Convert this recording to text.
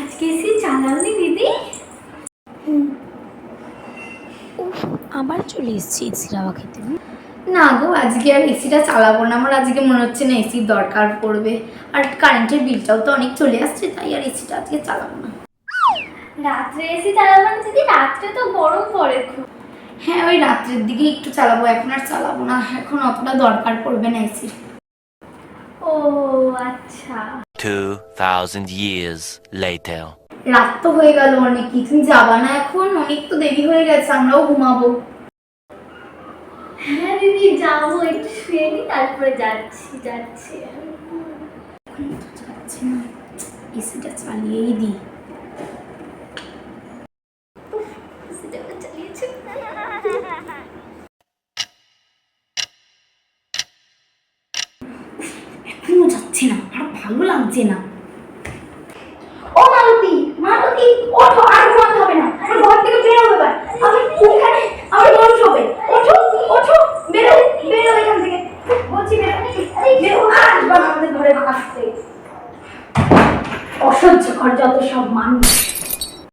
আজকে এসি চালাওনি দিদি। উফ আবার চলে এসেছি এসির হাওয়া খেতে। না গো আজকে আর এসিটা চালাবো না। আমার আজকে মনে হচ্ছে না এসির দরকার পড়বে। আর কারেন্টের বিলটাও তো অনেক চলে আসছে তাই আর এসিটা আজকে চালাবো না। রাত্রে এসি চালাবো না দিদি? রাত্রে তো গরম পড়ে খুব। হ্যাঁ ওই রাত্রের দিকে একটু চালাবো এখন আর চালাবো না। এখন অতটা দরকার পড়বে না এসির ও আচ্ছা। 2,000 years later. রাত তো হয়ে গেল অনেক কি তুমি যাবা না এখন? অনেক তো দেরি হয়ে গেছে আমরাও ঘুমাবো। হ্যাঁ দিদি যাব একটু শুয়ে নি তারপরে যাচ্ছি যাচ্ছি। যাচ্ছে না এসিটা চালিয়েই দিই। এসিটাকে চালিয়েছি এখনও যাচ্ছে না আর ভালো লাগছে না ও মালতী মালতী ওঠো, আর ঘুমাতে হবে না। আমার ঘর থেকে বেরো এবার। আমি এখানে আমার মানুষ হবে। ওঠো ওঠো, বেরো বেরো এখান থেকে। বলছি বেরো বেরো, আর আসবা না আমাদের ঘরে আসতে। অসহ্যকর যত সব মানুষ।